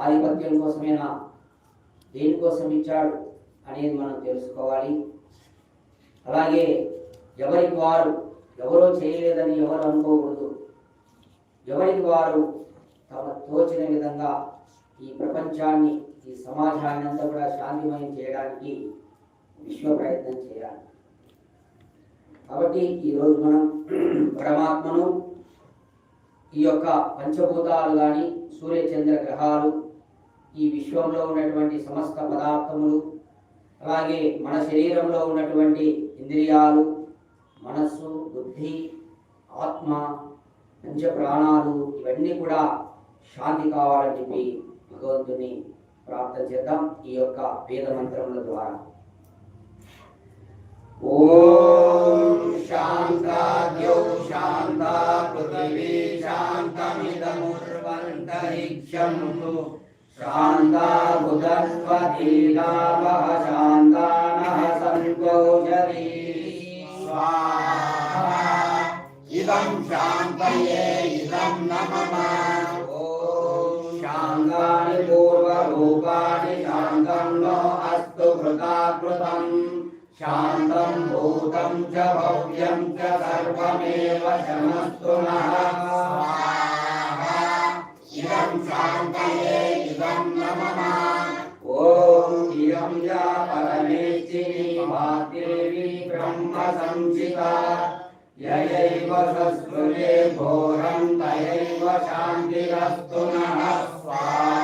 ఆధిపత్యం కోసమేనా? దేనికోసం ఇచ్చాడు అనేది మనం తెలుసుకోవాలి. అలాగే ఎవరికి వారు ఎవరో చేయలేదని ఎవరు అనుకోకూడదు. ఎవరికి వారు తమ తోచిన విధంగా ఈ ప్రపంచాన్ని ఈ సమాజాన్ని అంతా కూడా శాంతిమయం చేయడానికి విశ్వ ప్రయత్నం చేయాలి. కాబట్టి ఈరోజు మనం పరమాత్మను ఈ యొక్క పంచభూతాలు కానీ సూర్యచంద్ర గ్రహాలు ఈ విశ్వంలో ఉన్నటువంటి సమస్త పదార్థములు అలాగే మన శరీరంలో ఉన్నటువంటి ఇంద్రియాలు మనస్సు బుద్ధి ఆత్మ పంచ ప్రాణాలు ఇవన్నీ కూడా శాంతి కావాలని చెప్పి భగవంతుని ప్రార్థన చేద్దాం ఈ యొక్క వేద మంత్రముల ద్వారా. ఓం శాంతాద్యౌ శాంతా పృథివీ శాంతమిదముర్వంతరిక్షం शान्ताबुधस्वतीनामः शान्तानः सङ्गोचरी इदं शान्तये इदं न मम शान्तानि पूर्वरूपाणि शान्तं नो अस्तु कृताकृतम् शान्तं भूतं च भव्यं च सर्वमेव शमस्तु नः इदं शान्तये देवी ब्रह्म संचिता ययैव सस्मृते घोरं तयैव शान्तिरस्तु नः स्वाहा।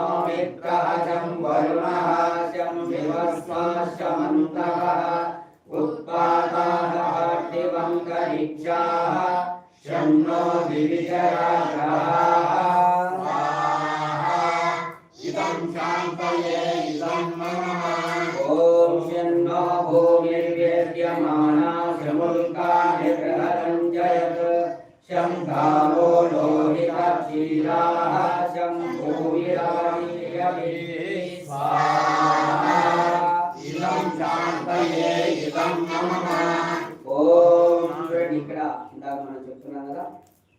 శం నో విగ్రహ శం వరుణః శం వివస్వాశమంతః ఉత్పాతాః దివంకరిక్షాः శం భూమిరాణి स्वाहा इदं शान्तये इदं नमः ఓం చూడండి ఇక్కడ ఇందాక మనం చెప్తున్నాం కదా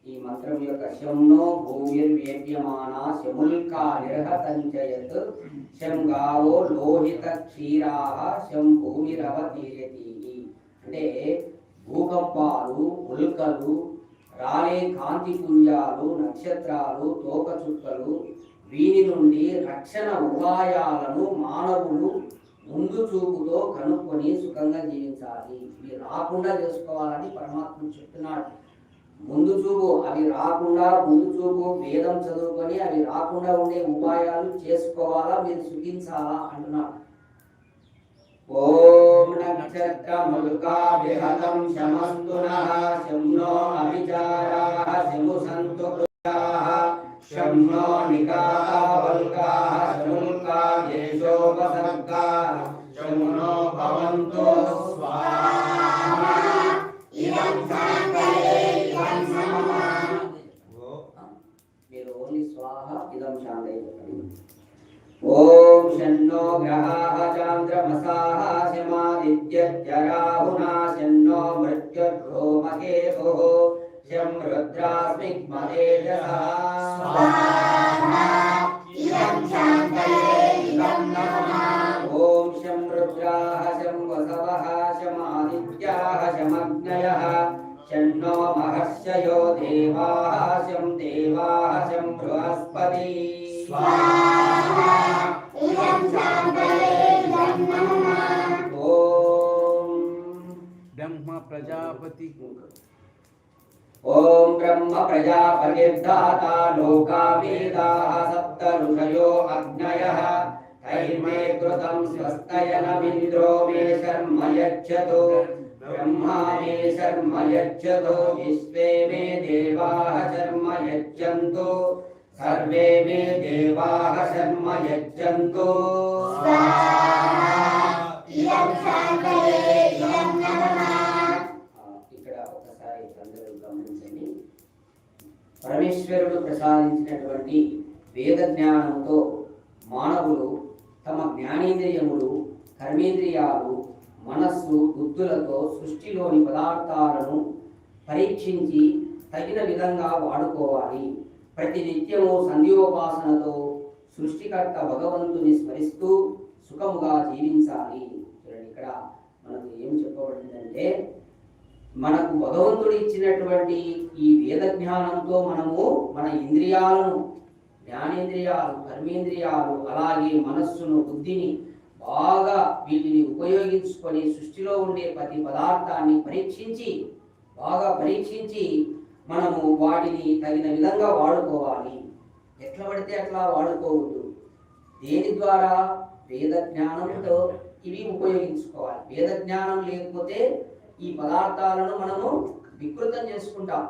ఈ మంత్రం యొక్క శంనో భూమిర్వేద్యమాన శముల్కా నిర్హతంచయత్ శం గావో లోహిత క్షీరాः శం భూమిరవ తీయతి అంటే భూకంపాలు ఉల్కలు రాలే కాంతి పుంజాలు నక్షత్రాలు తోక దీని వీని నుండి రక్షణ ఉపాయాలను మానవులు ముందు చూపుతో కనుక్కొని సుఖంగా జీవించాలి. ఇవి రాకుండా చేసుకోవాలని పరమాత్మ చెప్తున్నాడు. ముందు చూపు అవి రాకుండా ముందు చూపు వేదం చదువుకొని అవి రాకుండా ఉండే ఉపాయాలు చేసుకోవాలా మీరు సుఖించాలా అంటున్నాడు. ఓం నక్షత్రములుకా విహతం శమస్తు నః శము సంతు శం నో నికావల్కాः శముల్కా దేశోపసర్గాः శం నో భవంతు स्वाहा इदं शान्तये इदं नमः మీరు ఓన్లీ స్వాహ ఇదం శాంతయ చెప్పండి ఓం శన్నో గ్రహాः చాంద్రమసాः శమాదిత్యజ్జరాహునా శన్నో మృత్యుర్భూమకేతుः महस्य यो देवास्यं देवास्यं बृहस्पति। ब्रह्म प्रजापति। ॐ ब्रह्म प्रजापतिर्दाता लोका वेदाः सप्त ऋषयो अग्नयः। तैर्मे कृतं स्वस्तयनमिन्द्रो मे शर्म यच्छतु। ब्रह्मा मे शर्म यच्छतु विश्वे मे देवाः शर्म यच्छन्तु सर्वे मे देवाः शर्म यच्छन्तु स्वाहा इदं शान्तये इदं नमः ఆ, ఇక్కడ ఒకసారి అందరూ గమనించండి పరమేశ్వరుడు ప్రసాదించినటువంటి వేద జ్ఞానంతో మానవులు తమ జ్ఞానేంద్రియములు కర్మేంద్రియాలు మనస్సు బుద్ధులతో సృష్టిలోని పదార్థాలను పరీక్షించి తగిన విధంగా వాడుకోవాలి. ప్రతి నిత్యము సంధ్యోపాసనతో సృష్టికర్త భగవంతుని స్మరిస్తూ సుఖముగా జీవించాలి. చూడండి ఇక్కడ మనకు ఏం చెప్పబడిందంటే మనకు భగవంతుడు ఇచ్చినటువంటి ఈ వేద జ్ఞానంతో మనము మన ఇంద్రియాలను జ్ఞానేంద్రియాలు కర్మేంద్రియాలు అలాగే మనస్సును బుద్ధిని బాగా వీటిని ఉపయోగించుకొని సృష్టిలో ఉండే ప్రతి పదార్థాన్ని పరీక్షించి బాగా పరీక్షించి మనము వాటిని తగిన విధంగా వాడుకోవాలి. ఎట్లా పడితే అట్లా వాడుకోవద్దు. దేని ద్వారా? వేద జ్ఞానంతో ఇవి ఉపయోగించుకోవాలి. వేద జ్ఞానం లేకపోతే ఈ పదార్థాలను మనము వికృతం చేసుకుంటాం.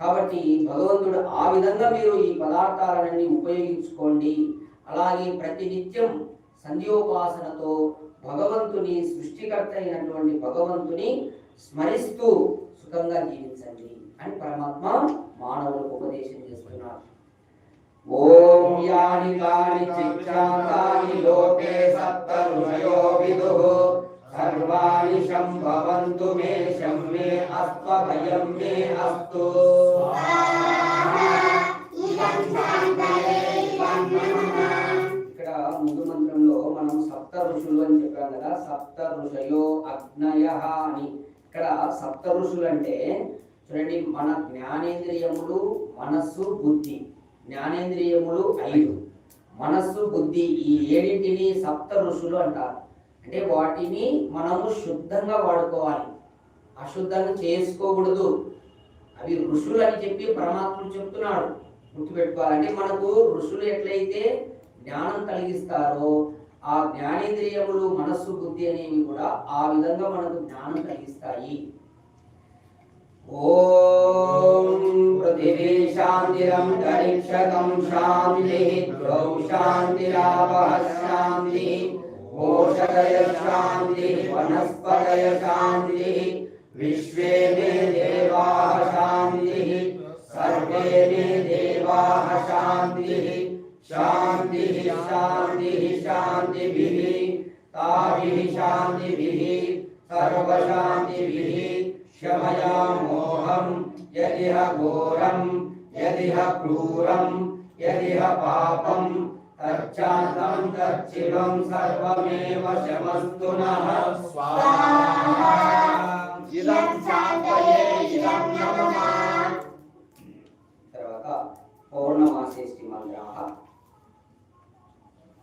కాబట్టి భగవంతుడు ఆ విధంగా మీరు ఈ పదార్థాలన్నీ ఉపయోగించుకోండి. అలాగే ప్రతినిత్యం సంధ్యోపాసనతో భగవంతుని సృష్టికర్త అయినటువంటి భగవంతుని స్మరిస్తూ సుఖంగా జీవించండి అని పరమాత్మ మానవులకు ఉపదేశం చేస్తున్నారు. ఓం యాని లోకే సప్త ఋషయో సర్వాణి సంభవంతు మే శమ్మే మే అస్తు. ఇదం ఋషులు అని చెప్పాం కదా. సప్త ఋషయో అగ్నయ అని. ఇక్కడ సప్త ఋషులు అంటే చూడండి మన జ్ఞానేంద్రియములు మనస్సు బుద్ధి. జ్ఞానేంద్రియములు ఐదు. మనస్సు బుద్ధి ఈ ఏడింటిని సప్త ఋషులు అంటారు. అంటే వాటిని మనము శుద్ధంగా వాడుకోవాలి. అశుద్ధంగా చేసుకోకూడదు. అవి ఋషులు అని చెప్పి పరమాత్ముడు చెప్తున్నాడు. గుర్తుపెట్టుకోవాలంటే మనకు ఋషులు ఎట్లయితే జ్ఞానం కలిగిస్తారో ఆ జ్ఞానేంద్రియములు మనస్సు బుద్ధి అనేవి కూడా ఆ విధంగా మనకు జ్ఞానం కలిగిస్తాయి. ఓం పృథివీ శాంతిరం గరిక్షతం శాంతి ద్రౌ శాంతిరాపః శాంతి ఓషధయ శాంతి వనస్పతయ శాంతి విశ్వే మే దేవాः శాంతి సర్వే మే దేవాः శాంతి శాంతి శాంతి. ताभिः शान्तिभिः सर्वशान्तिभिः क्षमया मोहम् यदिह घोरम् यदिह क्रूरम् यदिह पापम् तच्चान्तम् तच्चिरम् सर्वमेव शमस्तु नः। स्वाहा इदम् शान्तये इदम् नमः। तर्वात पौर्णमासे स्टिमन्द्राः